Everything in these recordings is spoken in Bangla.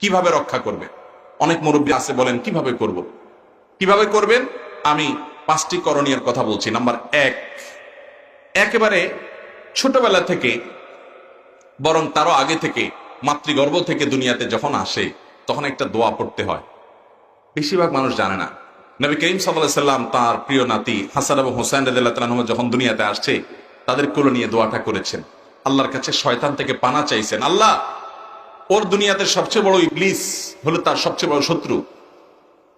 কীভাবে রক্ষা করবে? অনেক মুরব্বী আছে বলেন, কীভাবে করব। কীভাবে করবেন? আমি পাঁচটি করণীয় কথা বলছি। নাম্বার এক, একেবারে ছোটবেলা থেকে, বরং তারও আগে থেকে, মাতৃগর্ভ থেকে দুনিয়াতে যখন আসে, তখন একটা দোয়া পড়তে হয়। বেশিরভাগ মানুষ জানে না। নবী করিম সাল্লাহ সাল্লাম তার প্রিয় নাতি হাসান এবং হোসেন রাদিল্লাহ যখন দুনিয়াতে আসছে, তাদের কোলে নিয়ে দোয়াটা করেছেন। আল্লাহর কাছে শয়তান থেকে পানা চাইছেন। আল্লাহ ওর দুনিয়াতে সবচেয়ে বড় ইবলিস হলো তার সবচেয়ে বড় শত্রু।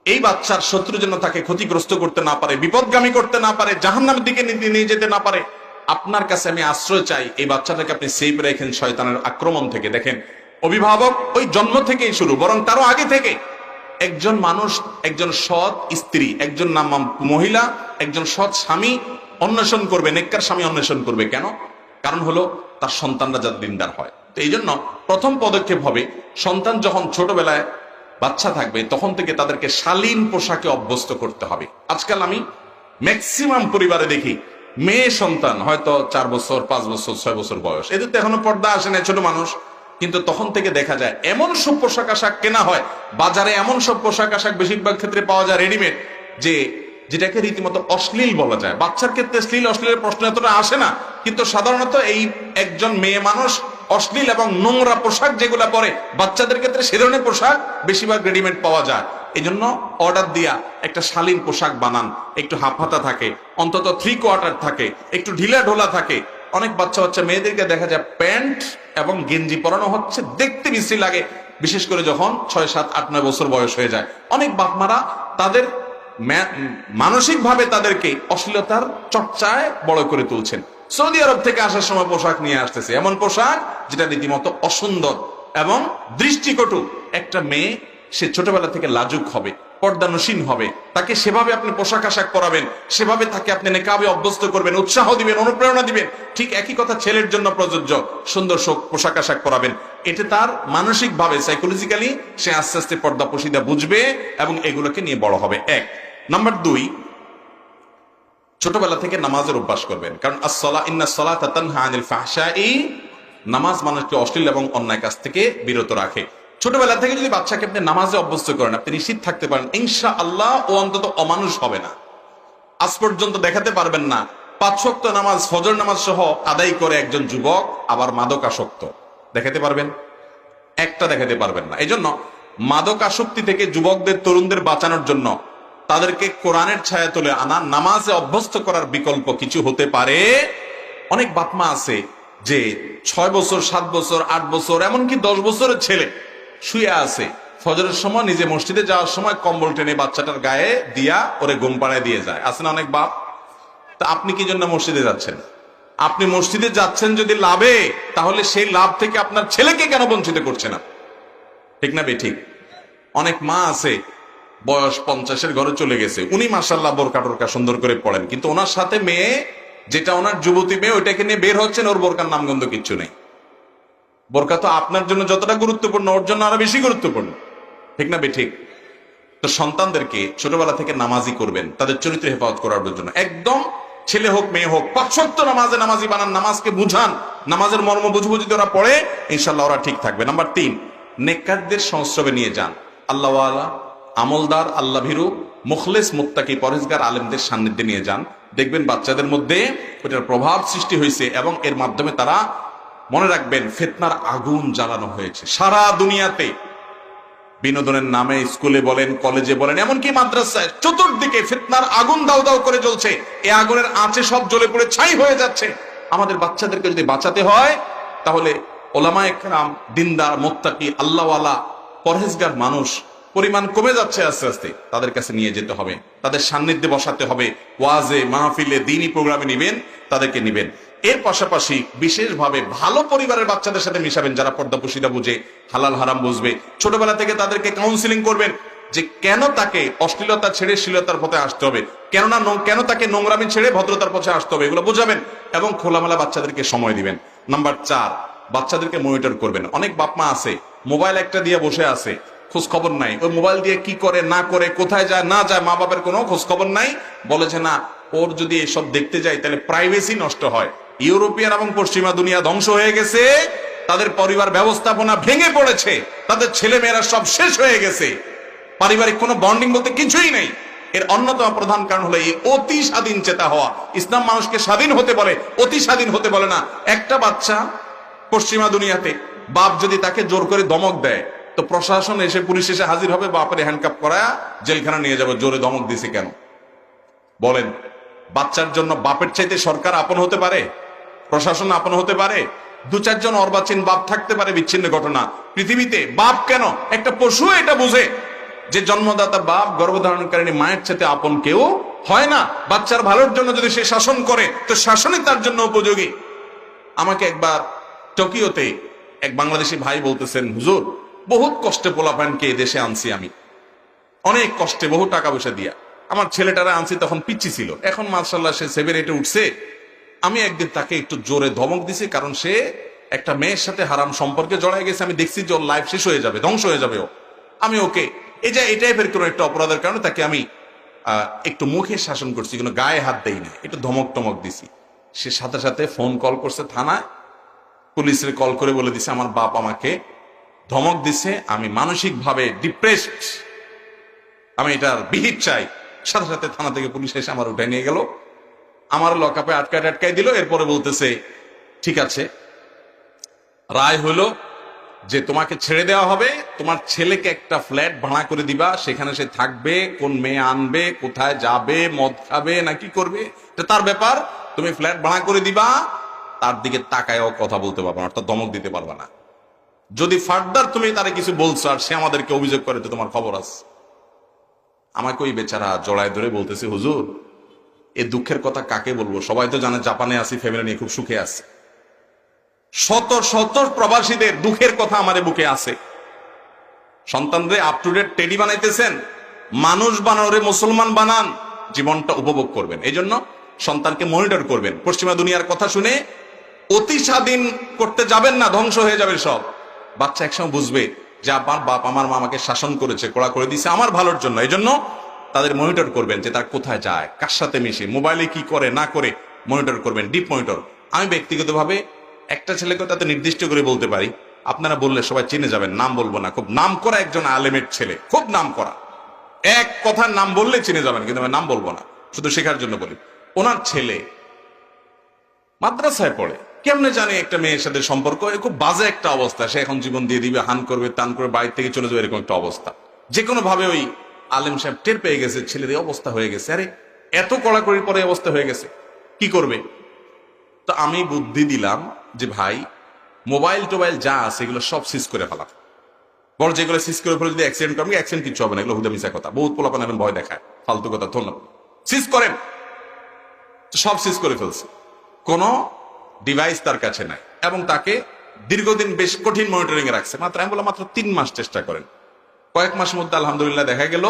এই বাচ্চার শত্রু যেন তাকে ক্ষতিগ্রস্ত করতে না পারে, বিপদগামী করতে না পারে, জাহান্নামের দিকে নিয়ে যেতে না পারে। আপনার কাছে আমি আশ্রয় চাই এই বাচ্চাটাকে আপনি সেভ রেখেন শয়তানের আক্রমণ থেকে। দেখেন, অভিভাবক ওই জন্ম থেকেই শুরু, বরং তারও আগে থেকে। একজন মানুষ, একজন সৎ স্ত্রী, একজন নাম মহিলা, একজন সৎ স্বামী অন্বেষণ করবে, নেককার স্বামী অন্বেষণ করবে। কেন? কারণ হলো তার সন্তানরা যাতে দিনদার হয়। তো এই জন্য প্রথম পদক্ষেপ হবে, সন্তান যখন ছোটবেলায় বাচ্চা থাকবে, তখন থেকে তাদেরকে শালীন পোশাকে অভ্যস্ত করতে হবে। আজকাল আমি ম্যাক্সিমাম পরিবারে দেখি, মেয়ে সন্তান, হয়তো চার বছর, পাঁচ বছর, ছয় বছর বয়স। এদের তো এখনও পর্দা আসে না ছোট মানুষ। কিন্তু তখন থেকে দেখা যায়, এমন সব পোশাক আশাক কেনা হয়, বাজারে এমন সব পোশাক আশাক বেশিরভাগ ক্ষেত্রে পাওয়া যায় রেডিমেড যে যেটাকে রীতিমতো অশ্লীল বলা যায়। বাচ্চার ক্ষেত্রে শ্লীল, অশ্লীলের প্রশ্ন এতটা আসে না। কিন্তু সাধারণত এই একজন মেয়ে মানুষ অশ্লীল এবং নোংরা পোশাক যেগুলা পরে বাচ্চাদের ক্ষেত্রে সে ধরনের পোশাক বেশিরভাগ রেডিমেড পাওয়া যায়। এই জন্য অর্ডার দিয়া একটা শালীন পোশাক বানান। একটু হাফ হাতা থাকে, অন্তত থ্রি কোয়ার্টার থাকে, একটু ঢিলা ঢোলা থাকে। অনেক বাচ্চা বাচ্চা মেয়েদেরকে দেখা যায় প্যান্ট এবং গেঞ্জি পরানো হচ্ছে, দেখতে বিশ্রী লাগে। বিশেষ করে যখন ছয়, সাত, আট, নয় বছর বয়স হয়ে যায়। অনেক বাপমারা তাদের মানসিকভাবে তাদেরকে অশ্লীলতার চর্চায় বড় করে তুলছেন। সৌদি আরব থেকে আসার সময় পোশাক নিয়ে আসতেছে। এমন পোশাক যেটা রীতিমতো অসুন্দর এবং দৃষ্টিকটু একটা মেয়ে, সে ছোটবেলা থেকে লাজুক হবে, পর্দানুসীন হবে, তাকে সেভাবে আপনি পোশাক আশাক করাবেন সেভাবে তাকে আপনি নেকাবে অভ্যস্ত করবেন, উৎসাহ দিবেন, অনুপ্রেরণা দিবেন, ঠিক একই কথা ছেলের জন্য প্রযোজ্য, সুন্দর শোক পোশাক আশাক করাবেন এটা তার মানসিক ভাবে সাইকোলজিক্যালি সে আস্তে আস্তে পর্দা পশিদা বুঝবে এবং এগুলোকে নিয়ে বড় হবে। এক। নাম্বার দুই ছোটবেলা থেকে নামাজের অভ্যাস করবেন। কারণ আসলা ইন্না সলা তানহা আনিল ফাহশাই। নামাজ মানুষকে অশ্লীল এবং অন্যায় কাজ থেকে বিরত রাখে। ছোটবেলা থেকে যদি বাচ্চাকে আপনি নামাজে অভ্যস্ত করেন, আপনি নিশ্চিত থাকতে পারেন ইনশা আল্লাহ ও অন্তত অমানুষ হবে না। আজ পর্যন্ত দেখাতে পারবেন না, পাঁচ শক্ত নামাজ, ফজর নামাজ সহ আদায় করে একজন যুবক আবার মাদকাসক্ত। দেখাতে পারবেন? একটা দেখাতে পারবেন না। এই জন্য মাদক আসক্তি থেকে যুবকদের, তরুণদের বাঁচানোর জন্য তাদেরকে কোরআনের ছায়া তুলে আনা, নামাজে অভ্যস্ত করার বিকল্প কিছু হতে পারে। অনেক বাপমা আছে যে ছয় বছর, সাত বছর, আট বছর, এমনকি দশ বছরের ছেলে শুয়ে আছে। ফজরের সময় নিজে মসজিদে যাওয়ার সময় কম্বল টেনে বাচ্চাটার গায়ে দিয়া ওরে ঘুম পাড়ায় দিয়ে যায়। আছে না অনেক বাপ? তা আপনি কি জন্য মসজিদে যাচ্ছেন? আপনি মসজিদে যাচ্ছেন যদি লাভে, তাহলে সেই লাভ থেকে আপনার ছেলেকে কেন বঞ্চিত করছে না? ঠিক না বে, ঠিক। অনেক মা আছে বয়স পঞ্চাশের ঘরে চলে গেছে। উনি মাসাল্লাহ বোরকা টোরকা সুন্দর করে পড়েন কিন্তু ওনার সাথে মেয়ে, যেটা ওনার যুবতী মেয়ে, ওইটাকে নিয়ে বের হচ্ছেন, ওর বোরকার নামগন্ধ কিচ্ছু নেই। বোরকা তো আপনার জন্য যতটা গুরুত্বপূর্ণ, ওর জন্য আরও বেশি গুরুত্বপূর্ণ। ঠিক না ঠিক তো সন্তানদেরকে ছোটবেলা থেকে নামাজি করবেন, তাদের চরিত্র হেফাজত করার জন্য। একদম ছেলে হোক, মেয়ে হোক পাঁচশক্ত নামাজে নামাজি বানান, নামাজকে বুঝান, নামাজের মর্ম বুঝব যদি ওরা পড়ে ইনশাল্লাহ ওরা ঠিক থাকবে। নাম্বার তিন, নেককারদের সংস্রবে নিয়ে যান। আল্লাহ আমলদার আল্লাহ ভীরু মুখলেস, মুত্তাকি পরেজগার আলেমদের সান্নিধ্যে নিয়ে যান। দেখবেন বাচ্চাদের মধ্যে ওটার প্রভাব সৃষ্টি হয়েছে এবং এর মাধ্যমে তারা মনে রাখবেন ফেতনার আগুন জ্বালানো হয়েছে। সারা দুনিয়াতে বিনোদনের নামে স্কুলে বলেন, কলেজে বলেন, এমনকি মাদ্রাসায় চতুর্দিকে ফিতনার আগুন দাও দাও করে জ্বলছে। এ আগুনের আঁচে সব জ্বলে পড়ে ছাই হয়ে যাচ্ছে। আমাদের বাচ্চাদেরকে যদি বাঁচাতে হয়, তাহলে ওলামা একরাম দিনদার, মোত্তাকি, আল্লাহওয়ালা, পরহেজগার মানুষ পরিমাণ কমে যাচ্ছে আস্তে আস্তে। তাদের কাছে নিয়ে যেতে হবে। তাদের সান্নিধ্যে বসাতে হবে। ওয়াজে, মাহফিলে, দিনই প্রোগ্রামে নিবেন, তাদেরকে নিবেন। এর পাশাপাশি বিশেষভাবে ভালো পরিবারের বাচ্চাদের সাথে মিশাবেন যারা পর্দা পুশিদা বুঝে, হালাল হারাম বুঝবে। ছোটবেলা থেকে তাদেরকে কাউন্সিলিং করবেন যে কেন তাকে অশ্লীলতা ছেড়ে শ্লীলতার পথে আসতে হবে? কেননা কেন তাকে নোংরামি ছেড়ে ভদ্রতার পথে আসতে হবে? এগুলো বোঝাবেন এবং খোলামেলা বাচ্চাদেরকে সময় দিবেন। নাম্বার চার, বাচ্চাদেরকে মনিটর করবেন। অনেক বাপমা আছে, মোবাইল একটা দিয়ে বসে আছে। খোঁজ খবর নাই। ওই মোবাইল দিয়ে কি করে, না করে, কোথায় যায়, না যায় মা বাবার কোনো খোঁজ খবর নাই। বলেছে না, ওর যদি এসব দেখতে যায় তাহলে প্রাইভেসি নষ্ট হয়। ইউরোপিয়ান এবং পশ্চিমা দুনিয়া ধ্বংস হয়ে গেছে, তাদের পরিবার ব্যবস্থাপনা ভেঙে পড়েছে, তাদের ছেলে মেয়েরা সব শেষ হয়ে গেছে। পারিবারিক কোনো বন্ডিং বলতে কিছুই নেই। এর অন্যতম প্রধান কারণ হলো এই অতি স্বাধীন চেতা হওয়া। ইসলাম মানুষকে স্বাধীন হতে বলে, অতি স্বাধীন হতে বলে না। একটা বাচ্চা পশ্চিমা দুনিয়াতে, বাপ যদি তাকে জোর করে দমক দেয় তো প্রশাসন এসে পুলিশ এসে হাজির হবে, বাপের হ্যান্ডকাপ করা জেলখানা নিয়ে যাবে, জোরে দমক দিছে কেন? বলেন, বাচ্চার জন্য বাপের চাইতে সরকার আপন হতে পারে? প্রশাসন আপন হতে পারে? দু চারজন অর্বাচীন বাপ থাকতে পারে, বিচ্ছিন্ন ঘটনা। পৃথিবীতে বাপ কেন? একটা পশু এটা বুঝে। যে জন্মদাতা বাপ গর্ভধারণকারী মায়ের চাইতে আপন কেউ হয় না। বাচ্চার ভালোর জন্য যদি সে শাসন করে, তো শাসনই তার জন্য উপযোগী। আমাকে একবার টোকিওতে এক বাংলাদেশি ভাই বলতেছেন, হুজুর বহুত কষ্টে পোলাপানকে দেশে আনছি আমি। অনেক কষ্টে, বহু টাকা পয়সা দিয়া। আমার ছেলেটারা আনছি তখন পিচ্ছি ছিল। এখন মার্শাল্লাহ সে সেভেন এটে উঠছে। আমি একদিন তাকে একটু জোরে ধমক দিছি কারণ সে একটা মেয়ের সাথে হারাম সম্পর্কে জড়াই গেছে। আমি দেখছি যে ওর লাইফ শেষ হয়ে যাবে, ধ্বংস হয়ে যাবে ও। আমি ওকে, এই যে এই টাইপের কোনো একটা অপরাধের কারণে তাকে আমি একটু মুখে শাসন করছি কোনো গায়ে হাত দেই না একটু ধমক টমক দিছি। সে সাথে সাথে ফোন কল করছে থানায়। পুলিশের কল করে বলে দিছে, আমার বাপ আমাকে ধমক দিছে, আমি মানসিকভাবে ডিপ্রেসড আমি এটার বিহিত চাই। সাথে সাথে থানা থেকে পুলিশ এসে আমার উঠে নিয়ে গেল। আমার লকআপে আটকায় আটকায় দিল, এরপরে বলতেছে, ঠিক আছে। রায় হলো যে তোমাকে ছেড়ে দেওয়া হবে, তোমার ছেলেকে একটা ফ্ল্যাট ভাড়া করে দিবা, সেখানে সে থাকবে, কোন মেয়ে আনবে, কোথায় যাবে, মদ খাবে না কি করবে, এটা তার ব্যাপার। তুমি ফ্ল্যাট ভাড়া করে দিবা, তার দিকে তাকায়ও কথা বলতে পারবা না, অর্থাৎ দমক দিতে পারবা না। যদি ফার্দার তুমি তারে কিছু বলছো আর সে আমাদেরকে অভিযোগ করে, তো তোমার খবর আছে। আমাকে ওই বেচারা জড়ায় ধরে বলতেছে, হুজুর, এ দুঃখের কথা কাকে বলব? সবাই তো জানে জাপানে আছি ফ্যামিলি নিয়ে খুব সুখে আছে। শত শত প্রবাসীদের দুঃখের কথা আমার বুকে আছে। সন্তানদের আপ টু ডেট টেডি বানাইতেছেন, মানুষ বানানোরে মুসলমান বানান, জীবনটা উপভোগ করবেন। এই জন্য সন্তানকে মনিটর করবেন। পশ্চিমা দুনিয়ার কথা শুনে অতি স্বাধীন করতে যাবেন না, ধ্বংস হয়ে যাবে সব। বাচ্চা একসময় বুঝবে যে আমার বাপ আমার মা আমাকে শাসন করেছে, কড়া করে দিছে আমার ভালোর জন্য। এই জন্য তাদের মনিটর করবেন যে তার কোথায় যায়, কার সাথে মিশে মোবাইলে কি করে, না করে মনিটর করবেন ডিপ মনিটর আমি ব্যক্তিগতভাবে একটা ছেলেকে তাতে নির্দিষ্ট করে বলতে পারি, আপনারা বললে সবাই চিনে যাবেন, নাম বলব না। খুব নাম করা একজন আলেমের ছেলে, খুব নাম করা। এক কথার নাম বললে চিনে যাবেন, কিন্তু আমি নাম বলব না, শুধু শেখার জন্য বলি। ওনার ছেলে মাদ্রাসায় পড়ে কেমনে জানে একটা মেয়ের সাথে সম্পর্ক? খুব বাজে একটা অবস্থা। সে এখন জীবন দিয়ে দিবে, হান করবে, তান করবে, বাড়ি থেকে চলে যাবে, এরকম একটা অবস্থা। যে কোনো ভাবে ওই আলেম সাহেব টের পেয়ে গেছে এই অবস্থা হয়ে গেছে। আরে, এত কড়াকড়ির পরে অবস্থা হয়ে গেছে। কি করবে? তো আমি বুদ্ধি দিলাম যে, ভাই, মোবাইল টোবাইল যা আছে, এগুলো সব সিজ করে ফেলা। বড় যেগুলো সিজ করে ফেলে যদি অ্যাক্সিডেন্ট করবে অ্যাক্সিডেন্ট কিছু হবে না। এগুলো হুদা মিশা কথা। বহুত পোলাপান এখন ভয় দেখায়। ফালতু কথা, ধন্যবাদ। সিজ করেন। সব সিজ করে ফেলছে। কোনো ডিভাইস তার কাছে নাই। এবং তাকে দীর্ঘদিন বেশ কঠিন মনিটরিং এ রাখছে। মাত্র আমি মাত্র তিন মাস চেষ্টা করেন। কয়েক মাসের মধ্যে আলহামদুলিল্লাহ দেখা গেল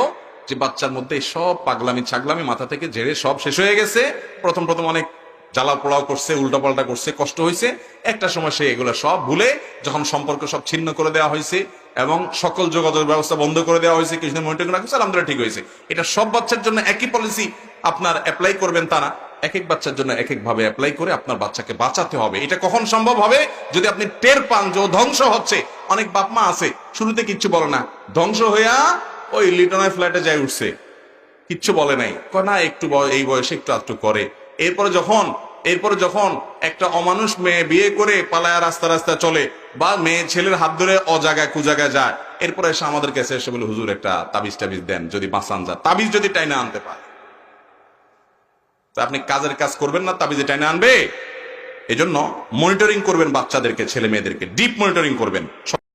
যে বাচ্চার মধ্যে সব পাগলামি, ছাগলামি মাথা থেকে ঝেড়ে সব শেষ হয়ে গেছে। প্রথম প্রথম অনেক জ্বালা পোড়াও করছে, উল্টাপাল্টা করছে, কষ্ট হয়েছে। একটা সময় সে এগুলো সব ভুলে যখন সম্পর্ক সব ছিন্ন করে দেওয়া হয়েছে এবং সকল যোগাযোগ ব্যবস্থা বন্ধ করে দেওয়া হয়েছে, কিছুদিন মনিটরিং রাখছে, আলহামদুলিল্লাহ ঠিক হয়েছে। এটা সব বাচ্চার জন্য একই পলিসি আপনার অ্যাপ্লাই করবেন তারা এক এক বাচ্চার জন্য এক এক ভাবে অ্যাপ্লাই করে আপনার বাচ্চাকে বাঁচাতে হবে। এটা কখন সম্ভব হবে? যদি আপনি টের পান যে ধ্বংস হচ্ছে, অনেক বাপ মা আছে, শুরুতে কিচ্ছু বলে না। ধ্বংস হইয়া ওই লিটনের ফ্ল্যাটে যাই উঠছে। কিচ্ছু বলে নাই। না, একটু এই বয়সে একটু একটু করে। এরপরে যখন এরপরে যখন একটা অমানুষ মেয়ে বিয়ে করে পালায়া রাস্তা রাস্তা চলে বা মেয়ে ছেলের হাত ধরে অজাগায় কুজাগায় যায়, এরপরে এসে আমাদের কাছে এসে বলে, হুজুর, একটা তাবিজ টাবিজ দেন, যদি বাঁচান যা। তাবিজ যদি টাইনা আনতে পারে। তা আপনি কাজের কাজ করবেন না, তাবিজে টাইনে আনবে। এজন্য মনিটরিং করবেন বাচ্চাদেরকে, ছেলে মেয়েদেরকে ডিপ মনিটরিং করবেন।